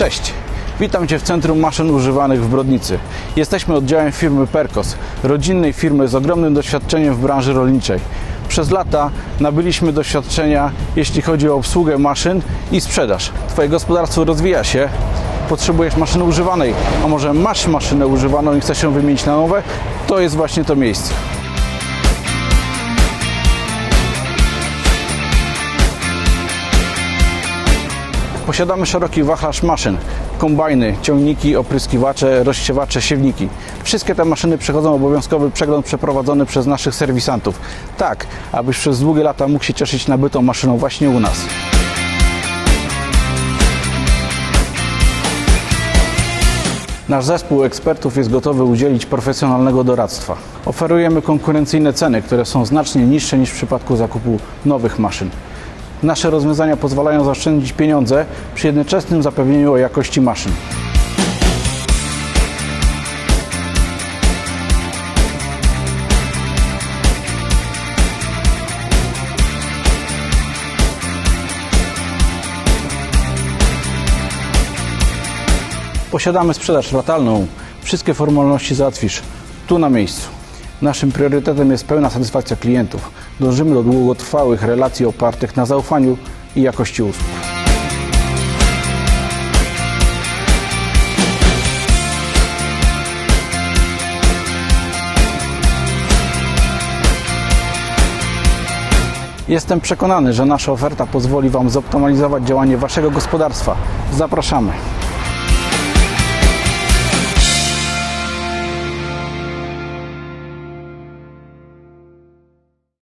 Cześć! Witam Cię w Centrum Maszyn Używanych w Brodnicy. Jesteśmy oddziałem firmy Perkos, rodzinnej firmy z ogromnym doświadczeniem w branży rolniczej. Przez lata nabyliśmy doświadczenia, jeśli chodzi o obsługę maszyn i sprzedaż. Twoje gospodarstwo rozwija się, potrzebujesz maszyny używanej, a może masz maszynę używaną i chcesz ją wymienić na nowe, to jest właśnie to miejsce. Posiadamy szeroki wachlarz maszyn, kombajny, ciągniki, opryskiwacze, rozsiewacze, siewniki. Wszystkie te maszyny przechodzą obowiązkowy przegląd przeprowadzony przez naszych serwisantów. Tak, abyś przez długie lata mógł się cieszyć nabytą maszyną właśnie u nas. Nasz zespół ekspertów jest gotowy udzielić profesjonalnego doradztwa. Oferujemy konkurencyjne ceny, które są znacznie niższe niż w przypadku zakupu nowych maszyn. Nasze rozwiązania pozwalają zaoszczędzić pieniądze przy jednoczesnym zapewnieniu o jakości maszyn. Posiadamy sprzedaż ratalną. Wszystkie formalności załatwisz tu na miejscu. Naszym priorytetem jest pełna satysfakcja klientów. Dążymy do długotrwałych relacji opartych na zaufaniu i jakości usług. Jestem przekonany, że nasza oferta pozwoli Wam zoptymalizować działanie Waszego gospodarstwa. Zapraszamy.